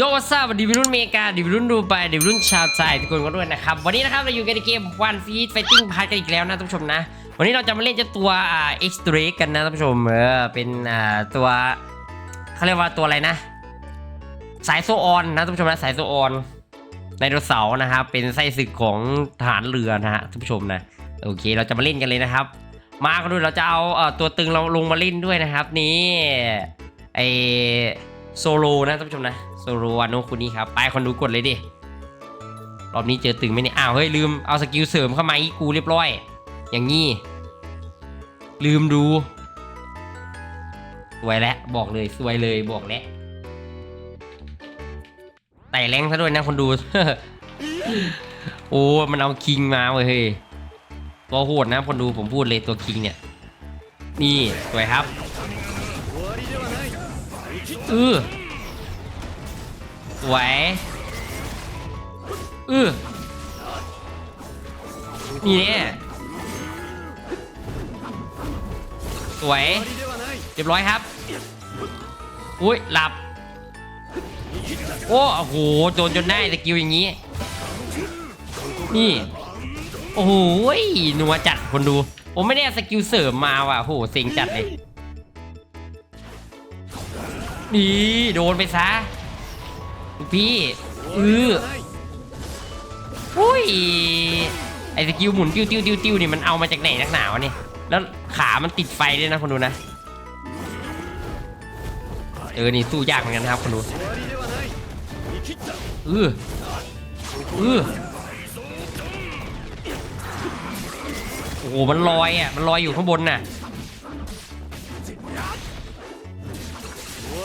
โยวัสวัสดีวิรุ่นเมกาดิวิรุ่นดูไปดิวิรุ่นชาวไทยทุกคนก็ด้วยนะครับ วันนี้นะครับเราอยู่กันในเกมวันฟีดไฟติ้งพาร์กันอีกแล้วนะท่านผู้ชมนะ วันนี้เราจะมาเล่นเจ้าตัวอ่าเอ็กซ์ตรกันนะท่านผู้ชมเออเป็นอ่าตัวเขาเรียกว่าตัวอะไรนะ สายโซออนนะท่านผู้ชมนะสายโซออนไดโนเสาร์นะครับเป็นไส้ศึกของทหารเรือนะฮะท่านผู้ชมนะโอเคเราจะมาเล่นกันเลยนะครับ มากันด้วยเราจะเอาเอ่อตัวตึงเราลงมาเล่นด้วยนะครับ นี่ไอ โซโลนะท่านผู้ชมนะโซโลวานุคุนี่ครับไปคนดูกดเลยดิรอบนี้เจอตึงไหมเนี่ยอ้าวเฮ้ยลืมเอาสกิลเสริมเข้ามาอีกกูเรียบร้อย อย่างงี้ลืมดูสวยแล้วบอกเลยสวยเลยบอกแล้วไต่แรงซะด้วยนะคนดู โอ้มันเอาคิงมาเว้ยตัวโหดนะคนดูผมพูดเลยตัวคิงเนี่ย นี่สวยครับ เออสวยเออนี่เนี่ยสวยเรียบร้อยครับ อุ้ยหลับ โอ้โหโดนจนได้สกิลอย่างนี้ นี่ โอ้โหนัวจัดคนดู ผมไม่ได้สกิลเสริมมาว่ะโหเซ็งจัดเลย นี่โดนไปซะพี่อืออุ้ยไอสกิลหมุนติ้วติ้วติ้วติ้วนี่มันเอามาจากไหนนักหนาวะนี่แล้วขามันติดไฟด้วยนะคนดูนะเออนี่สู้ยากเหมือนกันนะครับคนดูเออเออโอ้โหมันลอยอะมันลอยอยู่ข้างบนน่ะ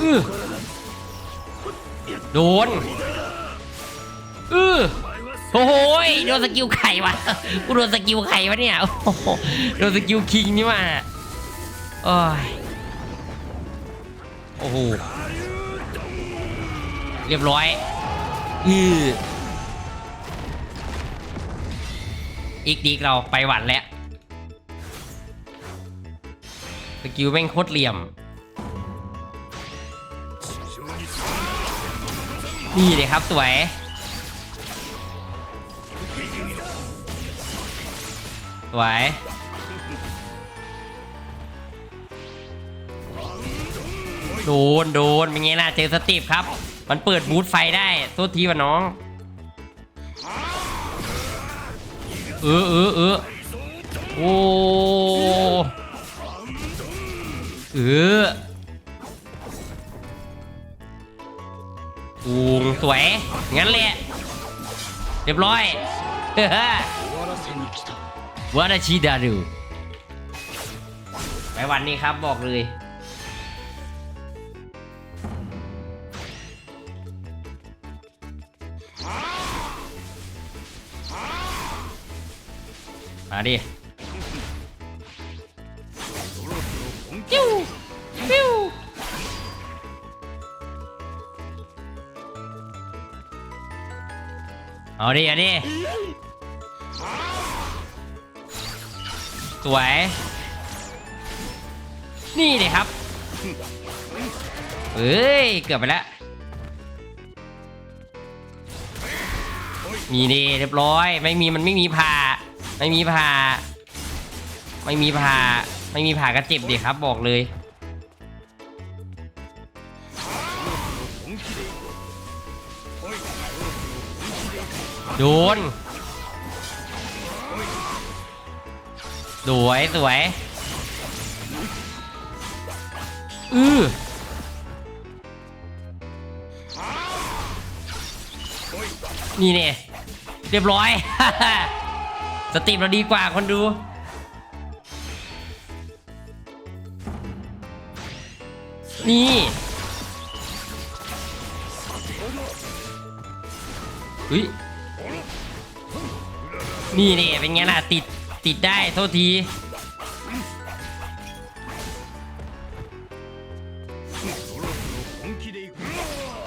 อื้อโดนเออโอ้โหโดนสกิลไข่วะกูโดนสกิลไข่วะเนี่ยโอ้โหโดนสกิลคิงนี่มาโอ้ยโอ้โหเรียบร้อยอืออีกดีกเราไปหวันแล้วสกิลแม่งโคตรเหลี่ยม นี่เลยครับสวย สวย โดนโดนเป็นไงล่ะเจอสติปครับ มันเปิดบูทไฟได้โทษทีวะน้อง เออเออเออโอ้เออ อูงสวย งั้นแหละ เรียบร้อยวัดชิดาดูไปวันนี้ครับบอกเลย มาดิ เอาดิเอาดิสวย นี่เลยครับเอ้ย เกือบไปแล้ว มีดีเรียบร้อย ไม่มีมันไม่มีผ่า ไม่มีผ่า ไม่มีผ่า ไม่มีผ่ากระเจ็บดิครับบอกเลย โดนสวยสวยอือนี่เนี่ยเรียบร้อย สติเราดีกว่าคนดู นี่เฮ้ย นี่นี่เป็นไงล่ะติดติดได้โทษที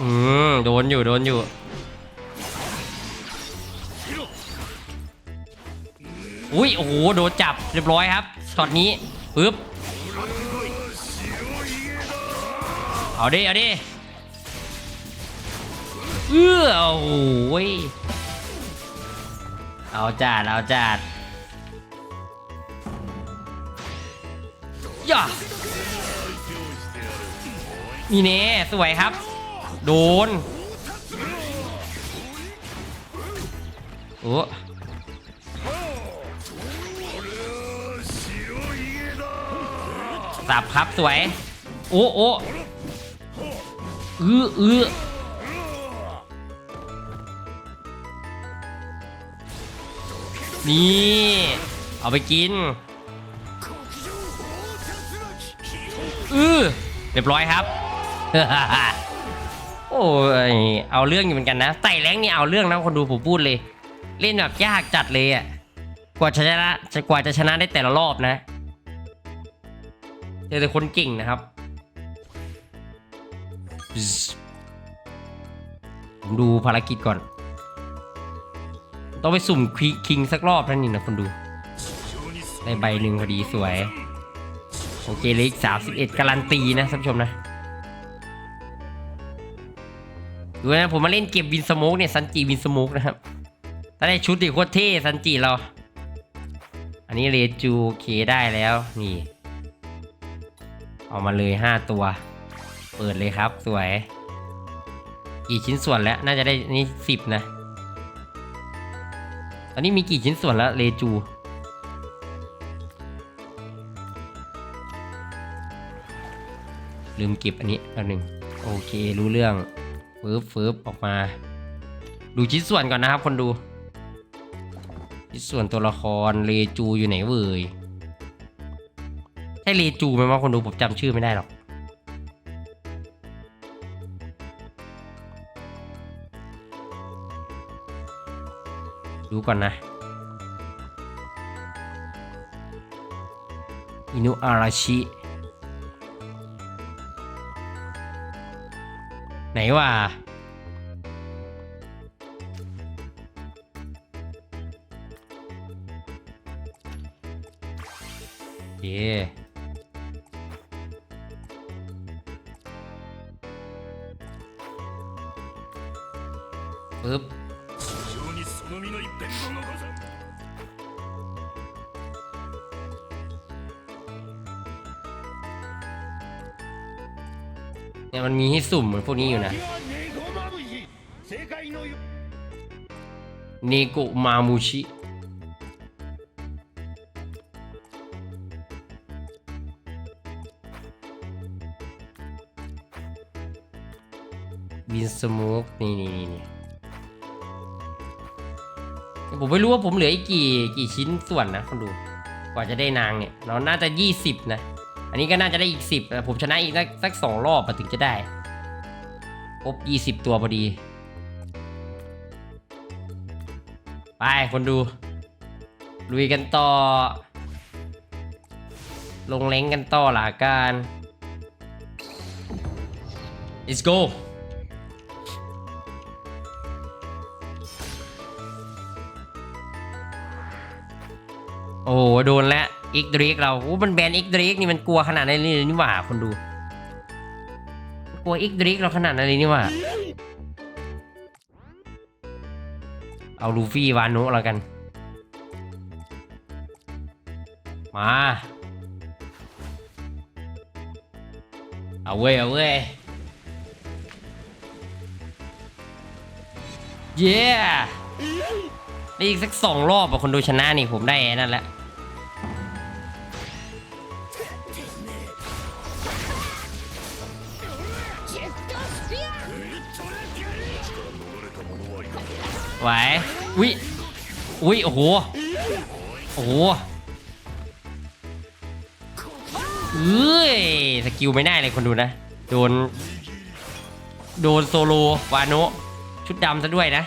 อืมโดนอยู่โดนอยู่อุ้ยโอ้โหโดนจับเรียบร้อยครับช็อตนี้ปึ๊บเอาดิเอาดิเออโอ้ย เอาจัด เอาจัดย่านี่เน่สวยครับ โดน โอ้สับครับสวย โอ้โอ้อืออือ นี่ เอาไปกินอือเรียบร้อยครับ โอ้ย เอาเรื่องอยู่เหมือนกันนะไต่แรงนี่เอาเรื่องนะคนดูผมพูดเลย เล่นแบบยากจัดเลยอะ กว่าจะชนะจะกว่าจะชนะได้แต่ละรอบนะเจอแต่คนเก่งนะครับ ผมดูภารกิจก่อน ต้องไปสุ่มคิคงสักรอบนั่นนี่นะคนดูได้ใบหนึ่งพอดีสวย โอเคเลขสามสิบเอ็ดการันตีนะท่านผู้ชมนะ ดูนะผมมาเล่นเก็บวินสโมกเนี่ยซันจิวินสโมกนะครับถ้าได้ชุดดิโคตรเท่ซันจิเรา อันนี้เรจูเคได้แล้วนี่ เอามาเลยห้าตัว เปิดเลยครับสวย กี่ชิ้นส่วนแล้วน่าจะได้นี่สิบนะ อนนี้มีกี่ชิ้นส่วนแล้วเรจู ลืมเก็บอันนี้อันหนึ่งโอเครู้เรื่องฟืบฟืบออกมา ดูชิ้นส่วนก่อนนะครับ คนดู ชิ้นส่วนตัวละครเลจูอยู่ไหนเอ่ยใช่เลจูไหมว่าคนดูผมจำชื่อไม่ได้หรอก ก่อนนะอินุอาราชิไหนวะเย่ปึ๊บ เนี่มันมีให้สุ่มเหมือนพวกนี้อยู่นะเนโกมามูชิบินสมูกนี่นี่นี่ผมไม่รู้ว่าผมเหลืออีกกี่กี่ชิ้นส่วนนะคนดู กว่าจะได้นางเนี่ย เราน่าจะยี่สิบนะ อันนี้ก็น่าจะได้อีก 10แต่ผมชนะอีกสักสักสองรอบถึงจะได้ครบ20 ตัวพอดี ไปคนดู ลุยกันต่อ ลงเล้งกันต่อหละกัน let's go โอ้โดนแล้ว อีกดริกเราโอ้มันแบนอีกดริกนี่มันกลัวขนาดนั้นเลยนี่หว่าคนดู กลัวอีกดริกเราขนาดนั้นเลยนี่หว่า เอาลูฟี่วานุแล้วกัน มาเอาเว้ยเอาเว้ยเย้ได้อีกสักสองรอบอะคนดูชนะนี่ผมได้นั่นแหละ ไหวอุ้ยอุ้ยโอ้โหโอ้โหเอ้ยสกิลไม่ได้เลยคนดูนะ โดน โดนโซโลวานะชุดดำซะด้วยนะ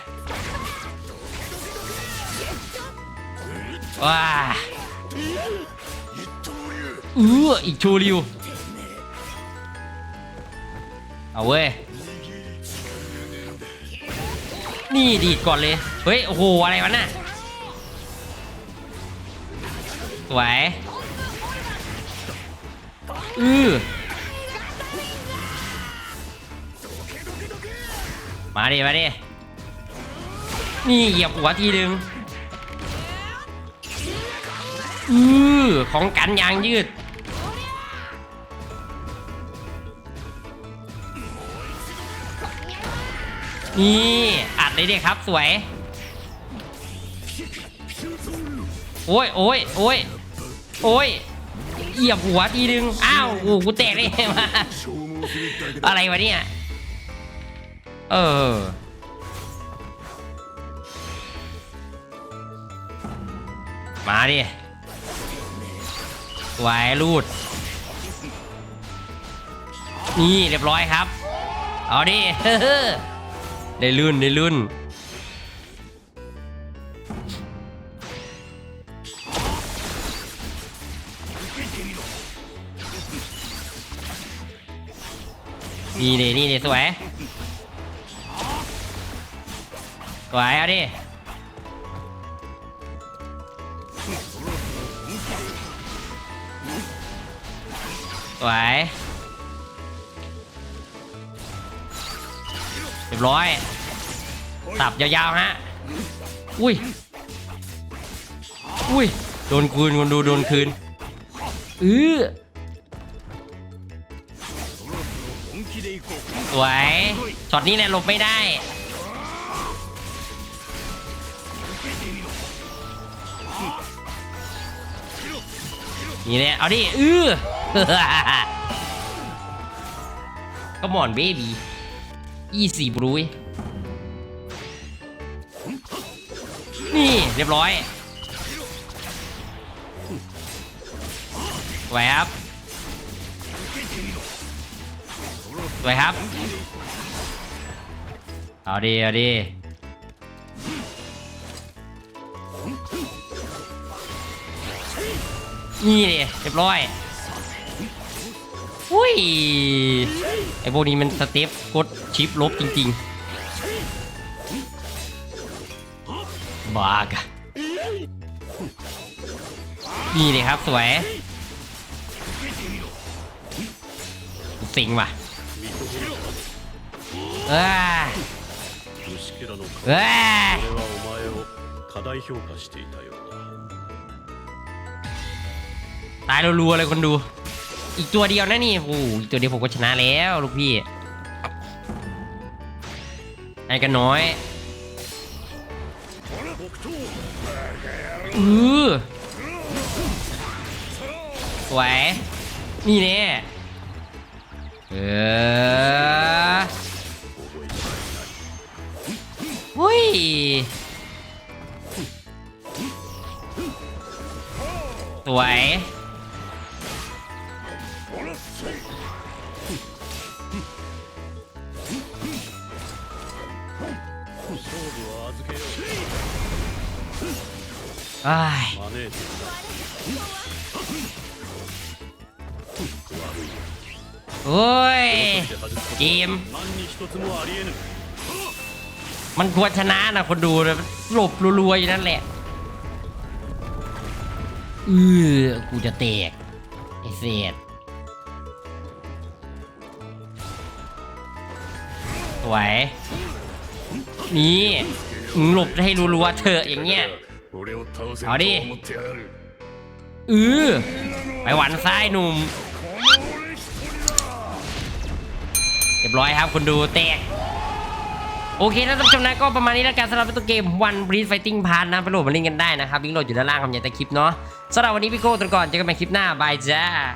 ว้าเอออีกชูริวเอาเว้ย นี่ดีดก่อนเลย เฮ้ย โอ้โห อะไรวะน่ะ สวย อือมาดิ มาดิ นี่เหยียบหัวทีนึง อือของกันยางยืดนี่อ เลยดิครับสวย โอ้ยโอ้ยโอ้ยโอ้ยเหยียบหัวทีนึง อ้าวโอ้กูแตกเลยมาอะไรวะเนี่ย เออ มาดิไว้รูด นี่เรียบร้อยครับ เอาดิ ได้ลื่นได้ลื่นนี่ดินี่ดิสวยสวยเอาดิสวย รียบร้อยตับยาวๆฮะ อุ้ย อุ้ย โดนคืนคนดูโดนคืนเออสวยช็อตนี้แหละหลบไม่ได้ นี่แหละเอาดิเออก็หมอนเบบี้ ยี่สี่บรุยนี่เรียบร้อยสวยครับสวยครับ เอาดีเอาดีนี่ดิเรียบร้อย หุ้ยไอพวกนี้มันสเตฟกดชิปลบจริงๆ บากะนี่เลยครับสวย สิงว่ะเออเออตายรัวๆเลยคนดู อีกตัวเดียวนะนี่โอ้โหอีกตัวเดียวผมก็ชนะแล้วลูกพี่ไอ้กันน้อย北東อือสวยนี่แน่เออเฮ้ยสวย ไโอ้ยเกม มันควรชนะนะคนดูเลยหลบรัวๆยู่นั่นแหละเออกูจะเตกไอเศษสวย นี่มึงหลบให้รัวๆเถอะอย่างเงี้ยเอาดิเออไปหวานซ้ายหนุ่มเรียบร้อยครับคุณดูแตกโอเคท่านผู้ชมนะก็ประมาณนี้แล้วกันสำหรับตัวเกม One Breed Fighting Part นะไปโหลดมาเล่นกันได้นะครับลิงก์โหลดอยู่ด้านล่างคำใหญ่ใต่คลิปเนาะสำหรับวันนี้พี่โก้ตัวก่อนเจอกันใหม่คลิปหน้าบายจ้า